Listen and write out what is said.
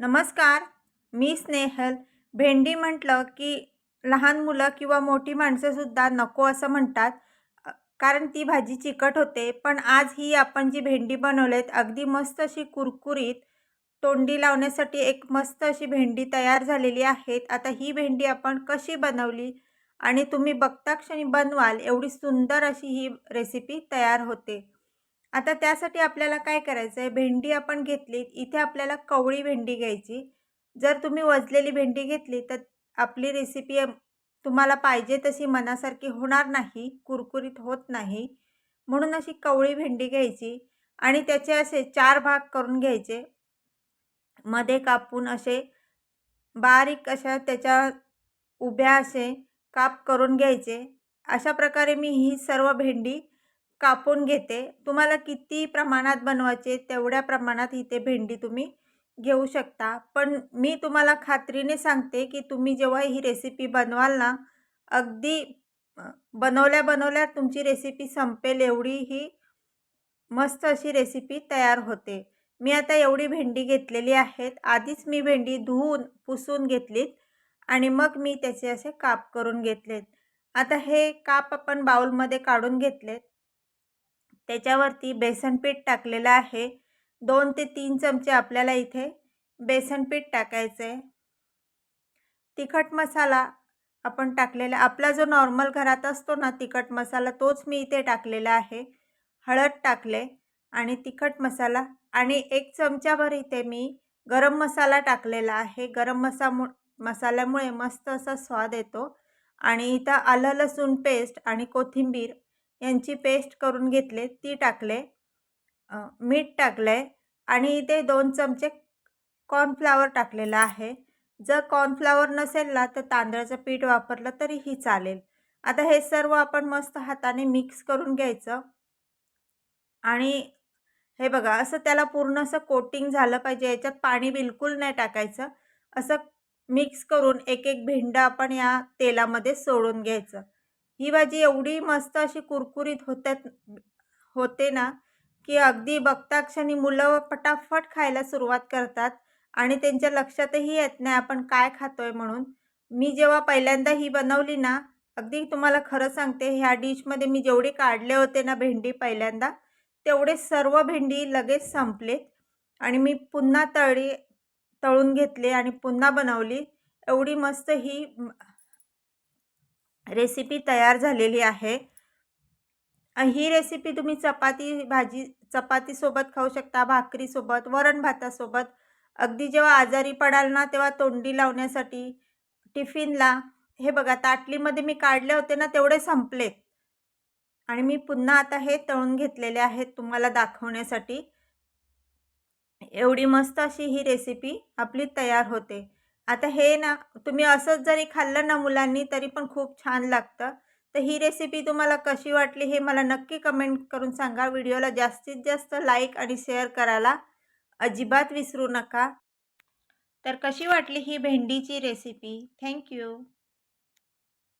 नमस्कार मी स्नेहल. भेंडी म्हटलं की लहान मुलं किंवा मोठी माणसंसुद्धा नको असं म्हणतात. कारण ती भाजी चिकट होते. पण आज ही आपण जी भेंडी बनवलेत अगदी मस्त अशी कुरकुरीत तोंडी लावण्यासाठी एक मस्त अशी भेंडी तयार झालेली आहेत. आता ही भेंडी आपण कशी बनवली आणि तुम्ही बघता क्षणी बनवाल एवढी सुंदर अशी ही रेसिपी तयार होते. आता त्यासाठी आपल्याला काय करायचं आहे भेंडी आपण घेतली इथे आपल्याला कवळी भेंडी घ्यायची. जर तुम्ही वजलेली भेंडी घेतली तर आपली रेसिपी तुम्हाला पाहिजे तशी मनासारखी होणार नाही कुरकुरीत होत नाही. म्हणून अशी कवळी भेंडी घ्यायची आणि त्याचे असे चार भाग करून घ्यायचे. मध्ये कापून असे बारीक अशा त्याच्या उभ्या असे काप करून घ्यायचे. अशा प्रकारे मी ही सर्व भेंडी कापून घेते. तुम्हाला किती प्रमाणात बनवायचे तेवढ्या प्रमाणात इथे भेंडी तुम्ही घेऊ शकता. पण मी तुम्हाला खात्रीने सांगते की तुम्ही जेव्हा ही रेसिपी बनवाल ना अगदी बनवल्या बनवल्या तुमची रेसिपी संपेल एवढी ही मस्त अशी रेसिपी तयार होते. मी आता एवढी भेंडी घेतलेली आहेत. आधीच मी भेंडी धुवून पुसून घेतलीत आणि मग मी त्याचे असे काप करून घेतलेत. आता हे काप आपण बाउलमध्ये काढून घेतलेत. त्याच्यावरती बेसन पीठ टाकलेलं आहे. दोन ते तीन चमचे आपल्याला इथे बेसन पीठ टाकायचं आहे. तिखट मसाला आपण टाकलेला आपला जो नॉर्मल घरात असतो ना तिखट मसाला तोच मी इथे टाकलेला आहे. हळद टाकले आणि तिखट मसाला आणि एक चमच्याभर इथे मी गरम मसाला टाकलेला आहे. गरम मसा मसाल्यामुळे मस्त असा स्वाद येतो. आणि इथं आलं लसूण पेस्ट आणि कोथिंबीर यांची पेस्ट करून घेतले ती टाकले मीठ टाकलं आहे आणि इथे दोन चमचे कॉर्नफ्लावर टाकलेलं आहे. जर कॉर्नफ्लावर नसेल ना तर तांदळाचं पीठ वापरलं तरीही चालेल. आता हे सर्व आपण मस्त हाताने मिक्स करून घ्यायचं. आणि हे बघा असं त्याला पूर्ण असं कोटिंग झालं पाहिजे याच्यात पाणी बिलकुल नाही टाकायचं. असं मिक्स करून एक एक भिंड आपण या तेलामध्ये सोडून घ्यायचं. ही भाजी एवढी मस्त अशी कुरकुरीत होत्यात होते ना की अगदी बघता क्षणी मुलं पटाफट खायला सुरुवात करतात आणि त्यांच्या लक्षातही येत नाही आपण काय खातोय म्हणून. मी जेव्हा पहिल्यांदा ही बनवली ना अगदी तुम्हाला खरं सांगते ह्या डिशमध्ये मी जेवढे काढले होते ना भेंडी पहिल्यांदा तेवढे सर्व भेंडी लगेच संपलेत आणि मी पुन्हा तळी तळून घेतले आणि पुन्हा बनवली. एवढी मस्त ही रेसिपी तयार झालेली आहे. ही रेसिपी तुम्ही चपाती भाजी चपातीसोबत खाऊ शकता भाकरीसोबत वरण भातासोबत अगदी जेव्हा आजारी पडाल ना तेव्हा तोंडी लावण्यासाठी टिफिनला हे बघा ताटलीमध्ये मी काढले होते ना तेवढे संपलेत आणि मी पुन्हा आता हे तळून घेतलेले आहेत तुम्हाला दाखवण्यासाठी. एवढी मस्त अशी ही रेसिपी आपली तयार होते. आता हे ना तुम्ही असंच जरी खाल्लं ना मुलांनी तरी पण खूप छान लागतं. तर ही रेसिपी तुम्हाला कशी वाटली हे मला नक्की कमेंट करून सांगा. व्हिडिओला जास्तीत जास्त लाईक आणि शेअर करायला अजिबात विसरू नका. तर कशी वाटली ही भेंडीची रेसिपी थँक्यू